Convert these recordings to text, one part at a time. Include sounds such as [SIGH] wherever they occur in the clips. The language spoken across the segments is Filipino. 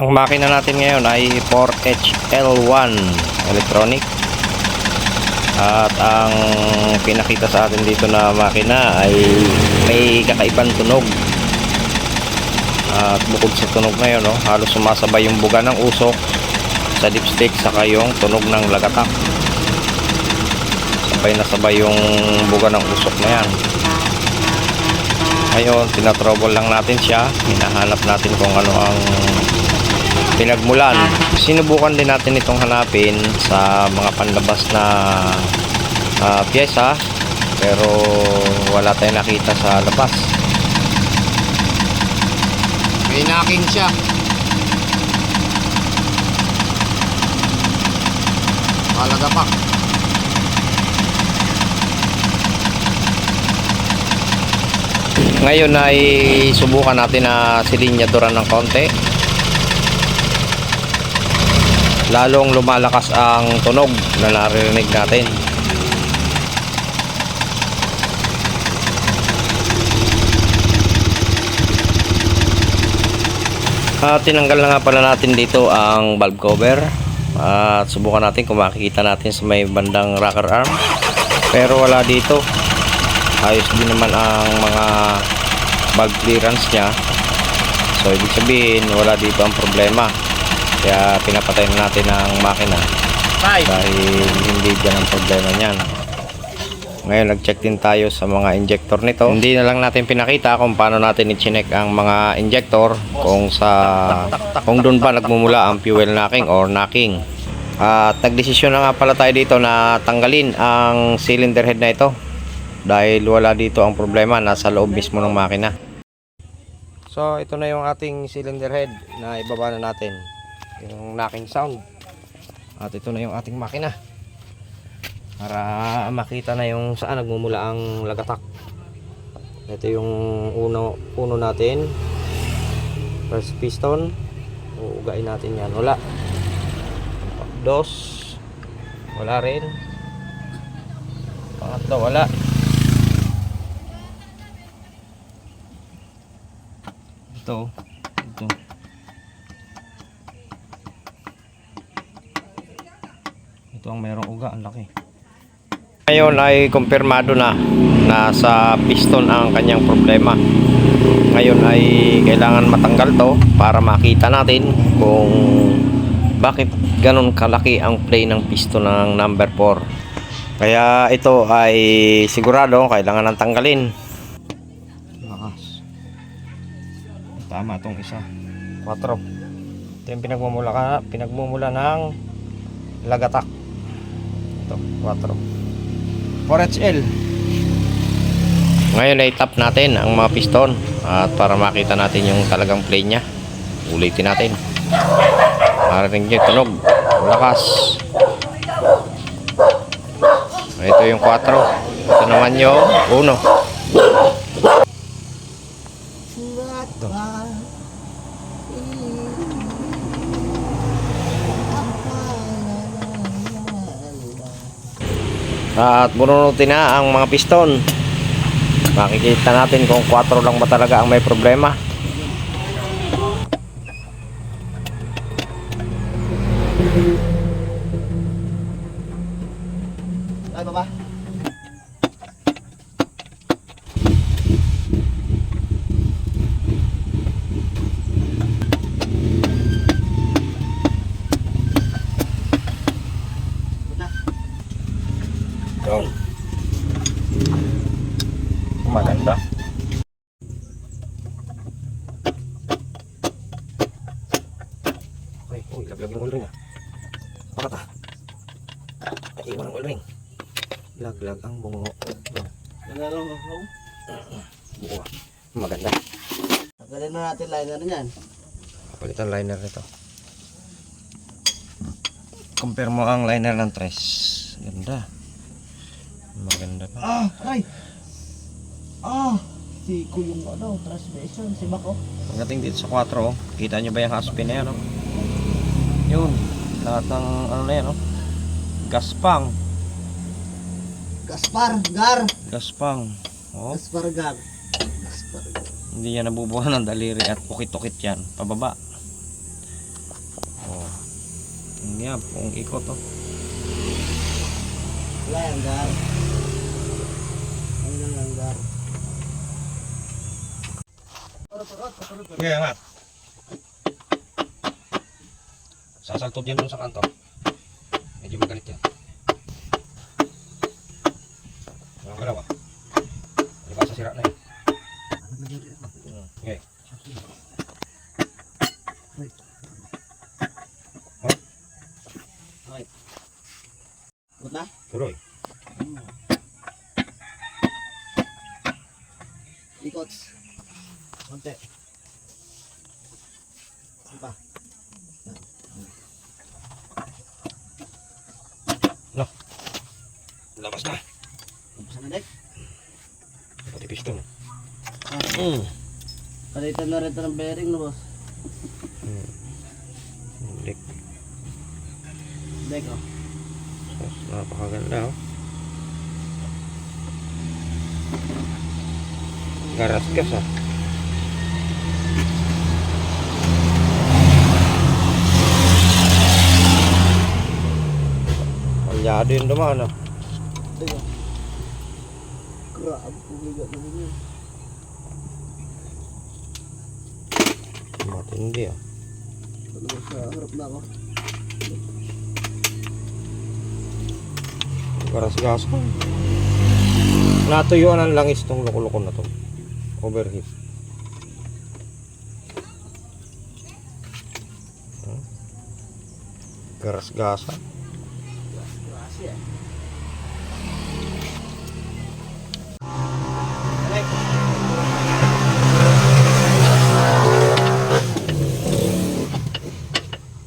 Ang makina natin ngayon ay 4HL1 electronic. At ang pinakita sa atin dito na makina ay may kakaibang tunog. At bukod sa tunog na yun, no, halos sumasabay yung buga ng usok sa dipstick saka yung tunog ng lagatak. Sabay na sabay yung buga ng usok na yan. Ngayon, tinatrouble lang natin siya. Hinahanap natin kung ano ang pinagmulan. Sinubukan din natin itong hanapin sa mga panlabas na ah, pyesa pero wala tayong nakita sa labas. May knocking siya. Malaga pa. Ngayon ay subukan natin na silinyaduran ng konti. Lalong lumalakas ang tunog na naririnig natin. At tinanggal na nga pala natin dito ang valve cover. At subukan natin kung makikita natin sa may bandang rocker arm. Pero wala dito ayos din naman ang mga bag clearance niya so ibig sabihin wala dito ang problema kaya pinapatay na natin ang makina. Dahil hindi dyan ang problema niyan. Ngayon nag check din tayo sa mga injector nito. Hindi na lang natin pinakita kung paano natin i-check ang mga injector kung sa kung doon ba nagmumula ang fuel knocking or knocking. At nagdesisyon na nga pala tayo dito na tanggalin ang cylinder head na ito. Dahil wala dito ang problema nasa loob mismo ng makina. So ito na yung ating cylinder head na ibaba na natin yung knocking sound. At ito na yung ating makina. Para makita na yung saan nagmumula ang lagatak. Ito yung uno, uno natin. First piston. Uugain natin yan. Wala. Dos. Wala rin. Pangatlo wala. Ito ito ang merong uga ang laki. Ngayon ay kumpirmado na na sa piston ang kanyang problema. Ngayon ay kailangan matanggal to para makita natin kung bakit ganun kalaki ang play ng piston ng number 4 kaya ito ay sigurado kailangan ng tanggalin. Lakas. Tama tong isa. 4 ito yung pinagmumula, ka, pinagmumula ng lagatak 4 4HL ngayon ay tap natin ang mga piston at para makita natin yung talagang play nya ulitin natin. Marinig nyo tunog lakas. Ito yung 4 ito naman yung 1 at bununutin na ang mga piston makikita natin kung 4 lang ba talaga ang may problema Ay, baba. Maganda. Okay, uy, laglag yung ring ah. Bakit ah? Naiwan ang ring. Laglag ang bungo. Ano, Buo ah. Maganda. Tanggalin na natin liner niyan. Palitan liner nito. Compare mo ang liner ng tres. Ganda. Maganda pa. Ah, aray! Ah! Si ko yung ano, transmission, si Bako. Pagdating dito sa 4, oh, kita nyo ba yung haspin na yan, oh? Yun, lahat ng ano na yan, oh. Gaspang, Gaspar, Gar! gaspang. Oh, Gaspar, Gar. Gaspar, Gar. hindi yan nabubuhan ng daliri at ukit-ukit yan, pababa. Yan, kung ikot oh. Wala yung gar. Ano lang ang gar. Kaya nga. Sasaltod yan dun sa kanto. Medyo magalit yan. Ang galaw ah. Di ba sasira na yun? Okay. Gut na? Tuloy. Ikots. Konti. Ano pa? Labas na. Tapos na dek. Pati piston. Ah, Mm. Palitan na rin ito ng bearing no boss. Lik. Dek oh. Napakaganda oh. Garas gas ah. Palyado yung dumaan ah. Oh. Grabe pumigat na rin yun. Matindi ah. Ba sa harap na ako? Garas gas ko. Natuyuan ang langis tong loko-loko na to. Overheat. Hmm? Garas gasa. Grasya. Dek.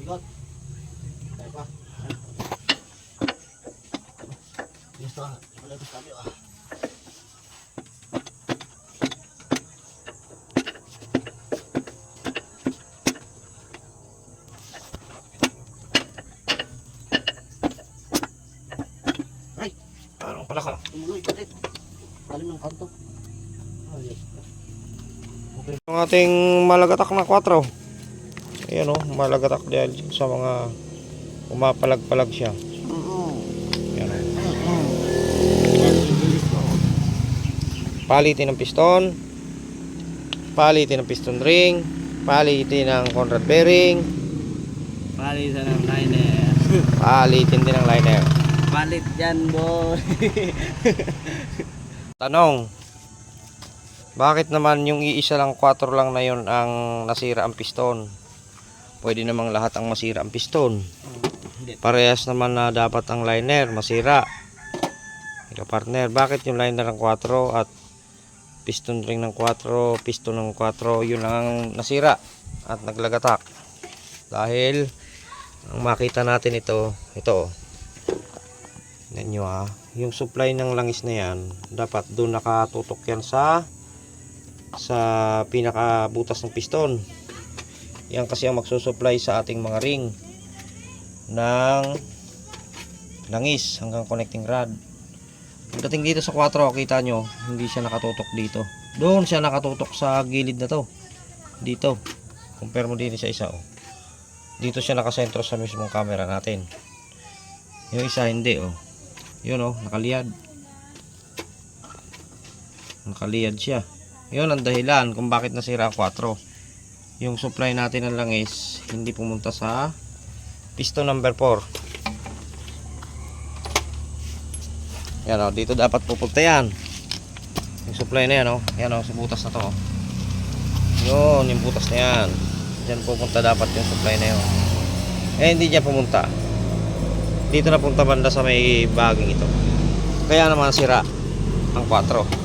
Ikot. Dek pa. Gusto ka. Wala gusto kami. Ka? Tumuloy ka dek. Talim ng kanto. Ay, Ang ating malagatak na 4. Ayan o, malagatak dahil sa mga umapalag-palag siya. Oo. Ayan o. Ko. Palitin ng piston. Palitin ng piston ring. Palitin ng Conrad bearing. Palitan ng liner. Palitin din ng liner. Palit yan, boy. [LAUGHS] Tanong. Bakit naman yung iisa lang 4 lang na yon ang nasira ang piston? Pwede namang lahat ang masira ang piston. Parehas naman na dapat ang liner masira. Ika partner, bakit yung liner ng 4 at piston ring ng 4, piston ng 4, yun lang ang nasira at naglagatak. Dahil ang makita natin ito, ito. Tignan nyo ah, yung supply ng langis na yan, dapat doon nakatutok yan sa sa pinakabutas ng piston. Yan kasi ang magsusupply sa ating mga ring ng langis hanggang connecting rod. Pagdating dito sa 4, kita nyo, hindi siya nakatutok dito. Doon siya nakatutok sa gilid na to. Dito. Compare mo din sa isa. Oh. Dito siya nakasentro sa mismong camera natin. Yung isa hindi. Oh. Yun oh, nakaliyad. Nakaliyad siya. Yun ang dahilan kung bakit nasira ang 4. Yung supply natin ng langis, hindi pumunta sa piston number 4. Yan o, dito dapat pupunta yan. Yung supply na yan o. Yan o, sa butas na to. oh. Yun, yung butas na yan. Diyan pupunta dapat yung supply na yun. Eh, hindi dyan pumunta. Dito na punta banda sa may baging ito. Kaya naman sira ang 4.